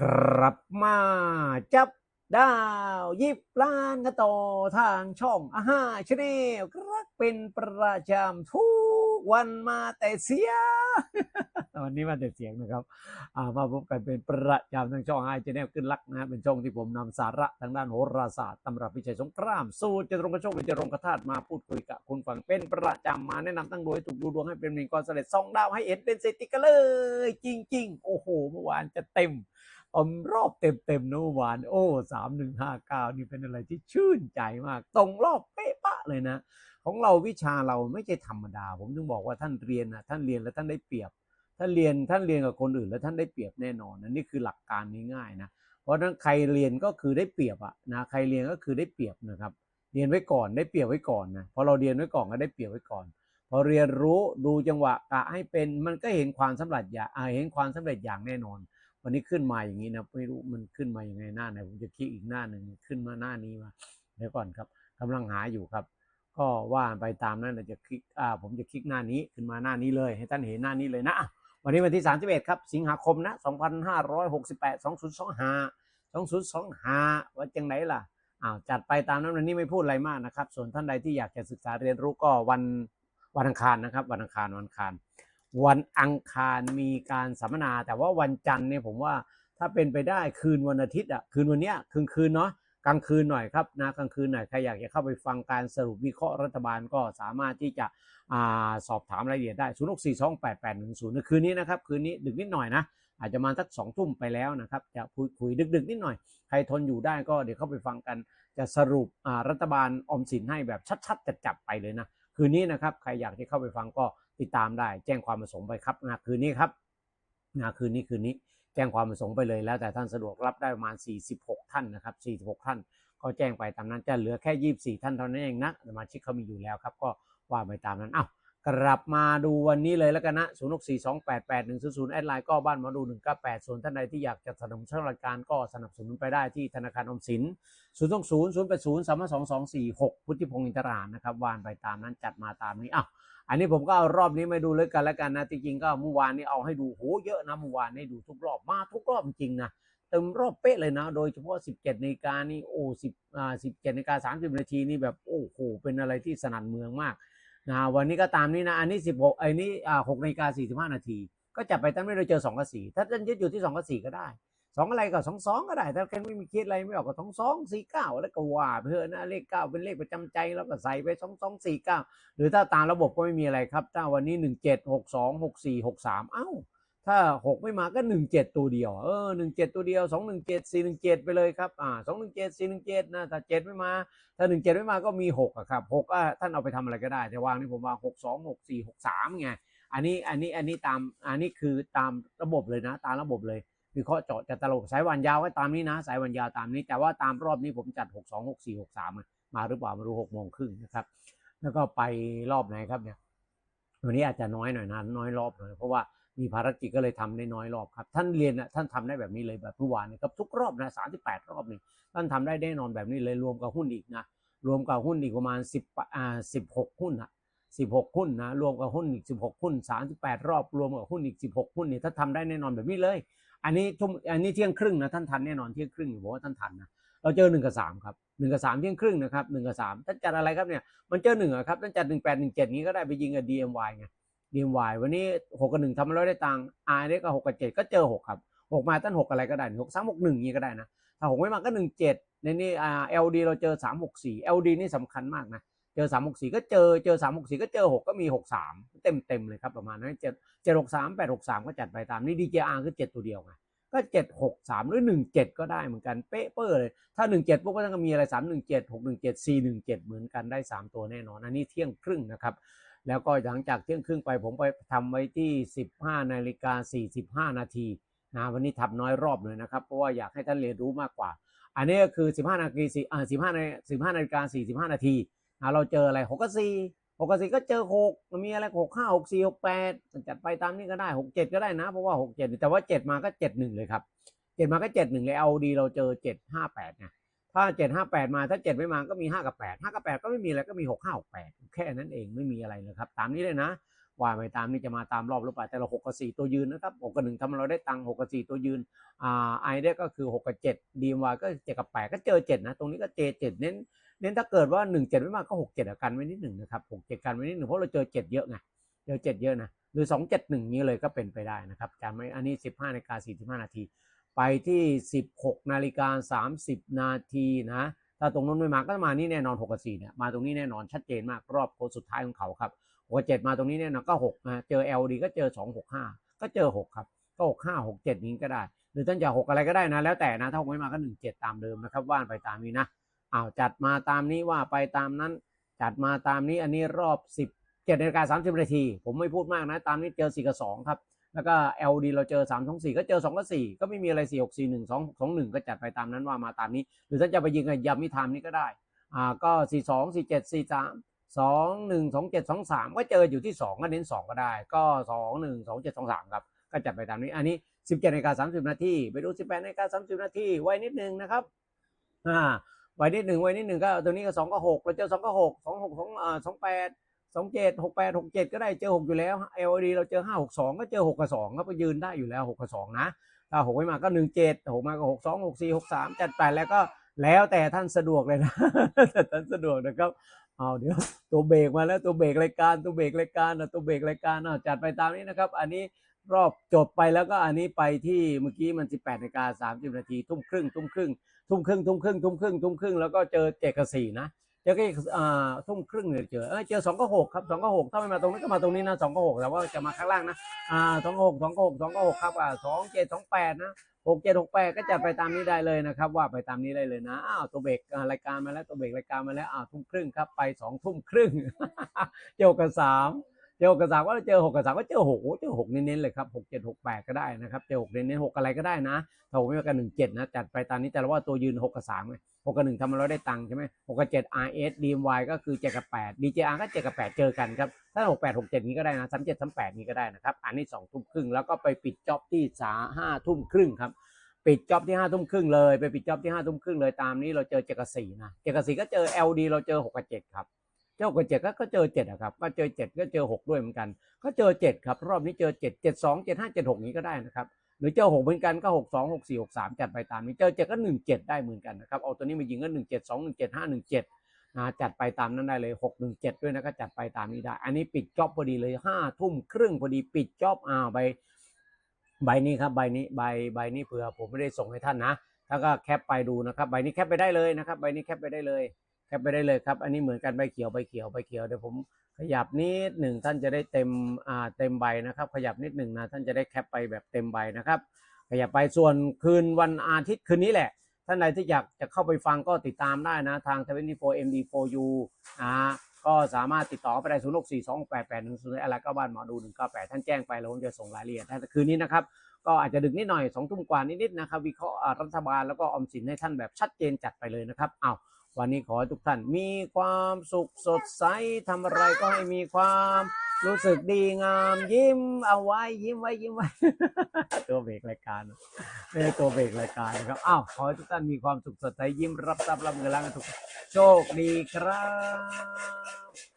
กลับมาจับดาวยิบล้านกระต่อทางช่องอาห้าชาแนลรับเป็นประจำทุกวันมาแต่เสียงวันนี้มาแต่เสียงนะครับามาพบกันเป็นประจำทางช่องอาห้าชาแนลขึ้นลักนะฮะเป็นช่องที่ผมนำสาระทางด้านโหราศาสตร์ตำรับวิจัยสงคราม สู้จะตรงกระโชคหรือจะรงกระทาดมาพูดคุยกับคุณฟังเป็นประจำมาแนะนำตั้งโดยถูกดูดวงให้เป็นหนึ่งกรเสด็จซองดาวให้เห็นเป็นเศรษฐีกันเลย จริง ๆ โอ้โหเมื่อวานจะเต็ม อมรอบเต็มๆนะเมื่อวาน โอ้สามหนึ่งห้าเก้านี่เป็นอะไรที่ชื่นใจมาก ตรงรอบเป๊ะปะเลยนะ ของเราวิชาเราไม่ใช่ธรรมดา ผมถึงบอกว่าท่านเรียนนะท่านเรียนแล้วท่านได้เปรียบ ท่านเรียนท่านเรียนกับคนอื่น แล้วท่านได้เปรียบแน่นอนนะนี่คือหลักการง่ายๆนะเพราะนั้นใครเรียนก็คือได้เปรียบอะนะใครเรียนก็คือได้เปรียบนะครับเรียนไว้ก่อนได้เปรียบไว้ก่อนนะพอเราเรียนไว้ก่อนก็ได้เปรียบไว้ก่อน พอเรียนรู้ดูจังหวะกะให้เป็นมันก็เห็นความสำเร็จอย่างเห็นความสำเร็จอย่างแน่นอน วันนี้ขึ้นมาอย่างนี้นะไม่รู้มันขึ้นมาอย่างไงหน้าไหนผมจะคลิกอีกหน้าหนึ่งขึ้นมาหน้านี้มาเดี๋ยวก่อนครับกำลังหาอยู่ครับ ก็ว่าไปตามนั้นเราจะคลิกอ่าผมจะคลิกหน้านี้ขึ้นมาหน้านี้เลย ให้ท่านเห็นหน้านี้เลยนะอะวันนี้วันที่ 31 ครับ สิงหาคมนะ2568 2025 2025ว่าจังไหนล่ะอ้าวจัดไปตามนั้นวันนี้ไม่พูดอะไรมากนะครับ ส่วนท่านใดที่อยากจะศึกษาเรียนรู้ก็วันวันอังคารนะครับ วันอังคารวันอังคาร วันอังคารมีการสัมมนา แต่ว่าวันจันทร์เนี่ยผมว่าถ้าเป็นไปได้คืนวันอาทิตย์อะคืนวันเนี้ยคืนคืนเนาะกลางคืนหน่อยครับนะกลางคืนหน่อยใครอยากจะเข้าไปฟังการสรุปวิเคราะห์รัฐบาลก็สามารถที่จะอาสอบถามรายละเอียดได้ 0 6 4 2 8 8 1 0 คืนนี้นะครับ คืนนี้ดึกนิดหน่อยนะ อาจจะมาสักสองทุ่มไปแล้วนะครับ จะคุยคุยดึก ๆ นิดหน่อย ใครทนอยู่ได้ก็เดี๋ยวเข้าไปฟังกัน จะสรุปรัฐบาลอมสินให้แบบชัดๆจัดๆไปเลยนะ คืนนี้นะครับ ใครอยากที่เข้าไปฟังก็ ติดตามได้ แจ้งความประสงค์ไปครับนะคืนนี้ครับนะคืนนี้คืนนี้แจ้งความประสงค์ไปเลยแล้วแต่ท่านสะดวกรับได้ประมาณ 46 ท่านนะครับ46 ท่าน ก็แจ้งไปตามนั้นจะเหลือแค่ 24 ท่านเท่านั้นเองนะสมาชิกเขามีอยู่แล้วครับ ก็ว่าไปตามนั้นอ้าว กลับมาดูวันนี้เลยแล้วกันนะ 0 6 4 2 8 8 1 0 0 แอดไลน์ก็บ้านหมาดู 198 ส่วนท่านใดที่อยากจะสนับสนุนช่องรายการก็สนับสนุนไปได้ที่ธนาคารอมสิน 0 2 0 0 8 0 3 2 2 4 6 พุทธิพงศ์อินทรานนะครับวานไปตามนั้นจัดมาตามนี้อ้าวอันนี้ผมก็เอารอบนี้มาดูเลยกันแล้วกันนะจริงๆก็เมื่อวานนี้เอาให้ดูโหเยอะนะเมื่อวานนี้ดูทุกรอบมาทุกรอบจริงนะเต็มรอบเป๊ะเลยนะ โดยเฉพาะ 17นาฬิกานี่โอ้10อ่า17นาฬิกา30นาทีนี่แบบโอ้โหเป็นอะไรที่สนั่นเมืองมาก นะวันนี้ก็ตามนี้นะอันนี้16ไอ้นี้อ่า6นาฬิกาสี่สิบห้านาที ก็จับไปตั้งไม่ได้เจอ2กับ4ถ้าท่านยึดอยู่ที่2กับ4ก็ได้2อะไรก็2 2ก็ได้ ถ้าแกไม่มีคิดอะไรไม่ออกก็2 2 4 9แล้วก็ว่าเพื่อนะเลข9เป็นเลขประจำใจแล้วก็ใส่ไป2 2 4 9หรือถ้าตามระบบก็ไม่มีอะไรครับถ้าวันนี้17 62 64 63เอ้า ถ้า6ไม่มาก็17ตัวเดียว เออ17ตัวเดียว217 417ไปเลยครับ อ่า217 417นะ ถ้า7ไม่มา ถ้า17ไม่มาก็มี6อะครับ6ก็ท่านเอาไปทำอะไรก็ได้ แต่วางนี่ผมวาง6 2 6 4 6 3ไง อันนี้ อันนี้ อันนี้ตาม อันนี้คือตามระบบเลยนะ ตามระบบเลยวิเคราะห์เจาะจะตลบสายวันยาวไว้ตามนี้นะ สายวันยาวตามนี้ แต่ว่าตามรอบนี้ผมจัด6 2 6 4 6 3มมาหรือเปล่าม่รู้6โมงครึ่งนะครับ แล้วก็ไปรอบไหนครับเนี่ย วันนี้อาจจะน้อยหน่อยนะ น้อยรอบหน่อยเพราะว่า มีภารกิจก็เลยทำได้น้อยรอบครับ ท่านเรียนนะท่านทำได้แบบนี้เลยแบบเมื่อวานนยครับทุกรอบนะสามสิบแปดรอบนี่ท่านทำได้แน่นอนแบบนี้เลยรวมกับหุ้นอีกนะรวมกับหุ้นอีกประมาณสิบอ่าสิบหกหุ้นอะสิบหกหุ้นนะรวมกับหุ้นอีกสิบหกหุ้นสามสิบแปดรอบรวมกับหุ้นอีกสิบหกหุ้นนี่ถ้าทำได้แน่นอนแบบนี้เลย อันนี้ทุ่มอันนี้เที่ยงครึ่งนะท่านทันแน่นอนเที่ยงครึ่งอยู่บอกว่าท่านทันนะเราเจอหนึ่งกับสามครับหนึ่งกับสามเที่ยงครึ่งนะครับหนึ่งกับสามท่านจัดอะไรครับเนี่ยมันเจอหนึ่งอะครับท่านจัดหนึ่งแปดหนึ่งเจ็ดนี้ก็ได้ไปยิงกับ DMY ไง DMY วันนี้หกกับหนึ่งทำมาแล้วได้ตังค์ R เนี่ยก็หกกับเจ็ดก็เจอหกครับหกมาตั้งหกอะไรก็ได้หกสามหกหนึ่งนี้ก็ได้นะ ถ้าหกไม่มาก็หนึ่งเจ็ดในนี้อ่า LD เราเจอสามหกสี่ LD นี่สำคัญมากนะ เจอสามหกสี่ก็เจอเจอสามหกสี่ก็เจอหกก็มีหกสามเต็มเต็มเลยครับประมาณนั้นเจ็ดเจ็ดหกสามแปดหกสามก็จัดไปตามนี้ DJR คือเจ็ดตัวเดียวไงก็เจ็ดหกสามหรือหนึ่งเจ็ดก็ได้เหมือนกันเป๊ะเป้อเลย ถ้าหนึ่งเจ็ดพวกก็ต้องมีอะไรสามหนึ่งเจ็ดหกหนึ่งเจ็ดสี่หนึ่งเจ็ดเหมือนกันได้สามตัวแน่นอนอันนี้เที่ยงครึ่งนะครับ แล้วก็หลังจากเที่ยงครึ่งไปผมไปทำไว้ที่ 15นาฬิกา45 นาทีนะวันนี้ทำน้อยรอบเลยนะครับ เพราะว่าอยากให้ท่านเรียนรู้มากกว่า อันนี้ก็คือ 15 นาทีอ่า15นา15นาฬิกา45 นาทีนะเราเจออะไร6กับ4 6กับ4ก็เจอ6มันมีอะไร6 5 6 4 6 8จัดไปตามนี้ก็ได้ 6 7 ก็ได้นะ เพราะว่า 6 7 แต่ว่า 7 มาก็ 7 1 เลยครับ 7 มาก็ 7 1 เลยเอาดีเราเจอ 7 5 8ไง ถ้าเจ็ดห้าแปดมาถ้าเจ็ดไม่มาก็มีห้ากับแปดห้ากับแปดก็ไม่มีอะไรก็มีหกห้าหกแปดแค่นั้นเองไม่มีอะไรเลยครับ ตามนี้เลยนะ ว่าไปตามนี่จะมาตามรอบหรือเปล่าแต่เราหกกับสี่ตัวยืนนะครับหกกับหนึ่งทำให้เราได้ตังหกกับสี่ตัวยืนอ่าไอเด็ก็คือหกกับเจ็ดดีมวก็เจ็ดกับแปดก็เจอเจ็ดนะ ตรงนี้ก็เจเจ็ดเน้นเน้นถ้าเกิดว่าหนึ่งเจ็ดไม่มากก็หกเจ็ดกันไว้นิดหนึ่งนะครับหกเจ็ดกันไว้นิดหนึ่งเพราะเราเจอเจ็ดเยอะไงเจอเจ็ดเยอะนะหรือสองเจ็ดหนึ่งนี้เลยก็เป็นไปได้นะครับจำไว้อันนี้สิบห้านาฬิกาสี่สิบห้านาที ไปที่ 16นาฬิกา30 นาทีนะถ้าตรงนั้นไม่มาก็มานี่แน่นอน6กับ4เนี่ยมาตรงนี้แน่นอนชัดเจนมากรอบโค้งสุดท้ายของเขาครับ6กับ7มาตรงนี้แน่นอนก็6นะเจอ LD ก็เจอ 2 6 5 ก็เจอ 6 ครับ ก็6 5 6 7นี้ก็ได้ หรือท่านจะ6อะไรก็ได้นะ แล้วแต่นะถ้าไม่มาก็ 1 7 ตามเดิมนะครับว่านไปตามนี้นะอ้าวจัดมาตามนี้ว่าไปตามนั้น จัดมาตามนี้อันนี้รอบ17นาฬิกา30นาทีผมไม่พูดมากนะ ตามนี้เจอ4กับ2ครับ แล้วก็ LD เราเจอ3 2 4 ก็เจอ2กับ4ก็ไม่มีอะไร 4 6 4 1 2 2 1 ก็จัดไปตามนั้นว่ามาตามนี้ หรือท่าจะไปยิงกับยามิทามนี้ก็ได้อ่าก็ 4 2 4 7 4 3 2 1 2 7 2 3 ก็เจออยู่ที่ 2 ก็เน้น 2 ก็ได้ ก็ 2 1 2 7 2 3 ครับ ก็จัดไปตามนี้ อันนี้ 17นาฬิกา30 นาทีไปดู 18นาฬิกา30 นาทีไว้นิดนึงนะครับอ่าไว้นิดหนึ่งไว้นิดหนึ่งก็ตัวนี้ก็2ก็6เราเจอ2ก็6 2 6 2อ่า28 สองเจ็ดหกแปดหกเจ็ดก็ได้เจอหกอยู่แล้ว LD เราเจอห้าหกสองก็เจอหกกับสองก็ไปยืนได้อยู่แล้วหกกับสองนะถ้าหกไม่มาก็หนึ่งเจ็ดหกมาก็หกสองหกสี่หกสามจัดไปแล้วก็แล้วแต่ท่านสะดวกเลยนะแต่ท่านสะดวกนะครับเอาเดี๋ยวตัวเบรกมาแล้วตัวเบรกรายการตัวเบรกรายการนะตัวเบรกรายการนะจัดไปตามนี้นะครับ อันนี้รอบจบไปแล้วก็อันนี้ไปที่เมื่อกี้มัน 18นาฬิกา30นาทีทุ่มครึ่งทุ่มครึ่งทุ่มครึ่งทุ่มครึ่งทุ่มครึ่งทุ่มครึ่งแล้วก็เจอเจ็ดกับสี่นะ เจอก็อีกอ่าทุ่มครึ่งเนี่ยเจอเออเจอสองก็หกครับสองก็หกถ้าไม่มาตรงนี้ก็มาตรงนี้นะสองก็หกแต่ว่าจะมาข้างล่างนะอ่าสองก็หกสองก็หกสองก็หกครับอ่าสองเจ็ดสองแปดนะหกเจ็ดหกแปดก็จัดไปตามนี้ได้เลยนะครับ ว่าไปตามนี้ได้เลยนะอ้าวตัวเบรกรายการมาแล้วตัวเบรกรายการมาแล้วอ้าวทุ่มครึ่งครับไปสองทุ่มครึ่งเจอกับสาม จอกับสามก็เจอหกกับสามก็เจอหกโอ้เจอหกเน้นๆเลยครับหกเจ็ดหกแปดก็ได้นะครับเจอหกเน้นๆหกอะไรก็ได้นะถ้าหกไม่มากันหนึ่งเจ็ดนะจัดไปตามนี้แต่ว่าตัวยืนหกกับสามไงหกกับหนึ่งทำมาเราได้ตังค์ใช่ไหมหกกับเจ็ด RS DMY ก็คือเจ็ดกับแปด DJR ก็เจ็ดกับแปดเจอกันครับถ้าหกแปดหกเจ็ดนี้ก็ได้นะสามเจ็ดสามแปดนี้ก็ได้นะครับอันนี้สองทุ่มครึ่งแล้วก็ไปปิดจ็อบที่สาห้าทุ่มครึ่งครับปิดจ็อบที่ห้าทุ่มครึ่งเลยไปปิดจ็อบที่ห้าทุ่มครึ่งเลยตามนี้เราเจอเจ็ดกับสี่นะเจ็ดกับสี่ก็เจอ LD เราเจอหกกับเจ็ดครับ จ้ากับเจ็ดก็เจอเจ็ดอะครับก็เจอเจ็ดก็เจอหกด้วยเหมือนกัน ก็เจอเจ็ดครับ รอบนี้เจอเจ็ดเจ็ดสองเจ็ดห้าเจ็ดหกนี้ก็ได้นะครับ หรือเจอหกเหมือนกันก็หกสองหกสี่หกสามจัดไปตามนี้เจอเจ็ดก็หนึ่งเจ็ดได้เหมือนกันนะครับเอาตัวนี้มายิงก็หนึ่งเจ็ดสองหนึ่งเจ็ดห้าหนึ่งเจ็ดนะจัดไปตามนั้นได้เลยหกหนึ่งเจ็ดด้วยนะก็จัดไปตามนี้ได้ อันนี้ปิดจ็อบพอดีเลยห้าทุ่มครึ่งพอดีปิดจ็อบอ้าใบใบนี้ครับใบนี้ใบใบนี้เผื่อผมไม่ได้ส่งให้ท่านนะแล้วก็แคปไปดูนะครับใบนี้แคปไปได้เลยนะครับใบนี้แคปไปได้เลย ปไปได้เลยครับ อันนี้เหมือนกันใบเขียวใบเขียวใบเขียวเดี๋ยวผมขยับนิดหนึ่งท่านจะได้เต็มอ่าเต็มใบนะครับ ขยับนิดหนึ่งนะท่านจะได้แคปไปแบบเต็มใบนะครับ ขยับไปส่วนคืนวันอาทิตย์คืนนี้แหละ ท่านใดที่อยากจะเข้าไปฟังก็ติดตามได้นะทาง 24 MD4U นะก็สามารถติดต่อไปได้0 6 4 2 8 8 1 0อะไรก็บ้านหมอดู198ท่านแจ้งไปแล้วผมจะส่งรายละเอียดแต่คืนนี้นะครับก็อาจจะดึกนิดหน่อย2ทุ่มกว่านิดๆนะครับวิเคราะห์รัฐบาลแล้วก็ออมสินให้ท่านแบบชัดเจนจัดไปเลยนะครับอ้าว วันนี้ขอให้ทุกท่านมีความสุขสดใสทำอะไรก็ให้มีความรู้สึกดีงามยิ้มเอาไว้ยิ้มไว้ยิ้มไว้ ตัวเบรกรายการไม่ใช่ตัวเบรกรายการนะครับอ้าวขอให้ทุกท่านมีความสุขสดใสยิ้มรับทรัพย์รับเงินล้านทุกโชคดีครับ